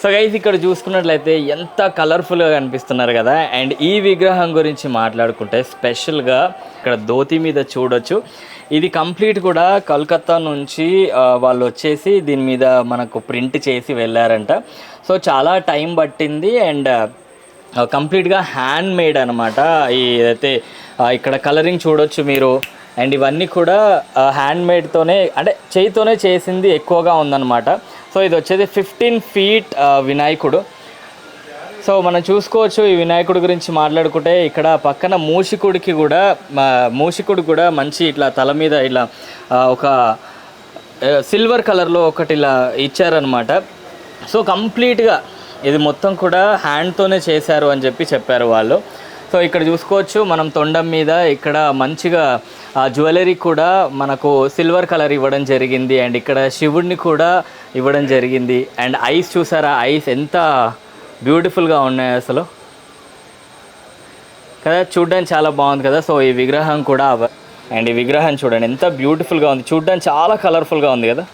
So guys ఇక్కడ చూసుకున్నట్లయితే ఎంత కలర్ఫుల్గా కనిపిస్తున్నారు కదా. అండ్ ఈ విగ్రహం గురించి మాట్లాడుకుంటే స్పెషల్గా ఇక్కడ ధోతి మీద చూడొచ్చు. ఇది కంప్లీట్ కూడా కలకత్తా నుంచి వాళ్ళు వచ్చేసి దీని మీద మనకు ప్రింట్ చేసి వెళ్ళారంట. సో చాలా టైం పట్టింది అండ్ కంప్లీట్గా హ్యాండ్ మేడ్ అనమాట ఈ అయితే ఇక్కడ కలరింగ్ చూడొచ్చు మీరు. అండ్ ఇవన్నీ కూడా హ్యాండ్ మేడ్తోనే అంటే చేయితోనే చేసింది ఎక్కువగా ఉందన్నమాట. సో ఇది వచ్చేది ఫిఫ్టీన్ ఫీట్ వినాయకుడు. సో మనం చూసుకోవచ్చు ఈ వినాయకుడి గురించి మాట్లాడుకుంటే ఇక్కడ పక్కన మూషికుడికి కూడా మూషికుడు కూడా మంచి ఇట్లా తల మీద ఇలా ఒక సిల్వర్ కలర్లో ఒకటి ఇలా ఇచ్చారనమాట సో కంప్లీట్గా ఇది మొత్తం కూడా హ్యాండ్తోనే చేశారు అని చెప్పి చెప్పారు వాళ్ళు. సో ఇక్కడ చూసుకోవచ్చు మనం తొండం మీద ఇక్కడ మంచిగా ఆ జ్యువెలరీ కూడా మనకు సిల్వర్ కలర్ ఇవ్వడం జరిగింది అండ్ ఇక్కడ శివుడిని కూడా ఇవ్వడం జరిగింది. అండ్ ఐస్ చూసారా ఐస్ ఎంత బ్యూటిఫుల్గా ఉన్నాయి అసలు. కదా చూడడానికి చాలా బాగుంది కదా సో ఈ విగ్రహం కూడా అండ్ ఈ విగ్రహం చూడండి ఎంత బ్యూటిఫుల్గా ఉంది. చూడడానికి చాలా కలర్ఫుల్గా ఉంది కదా.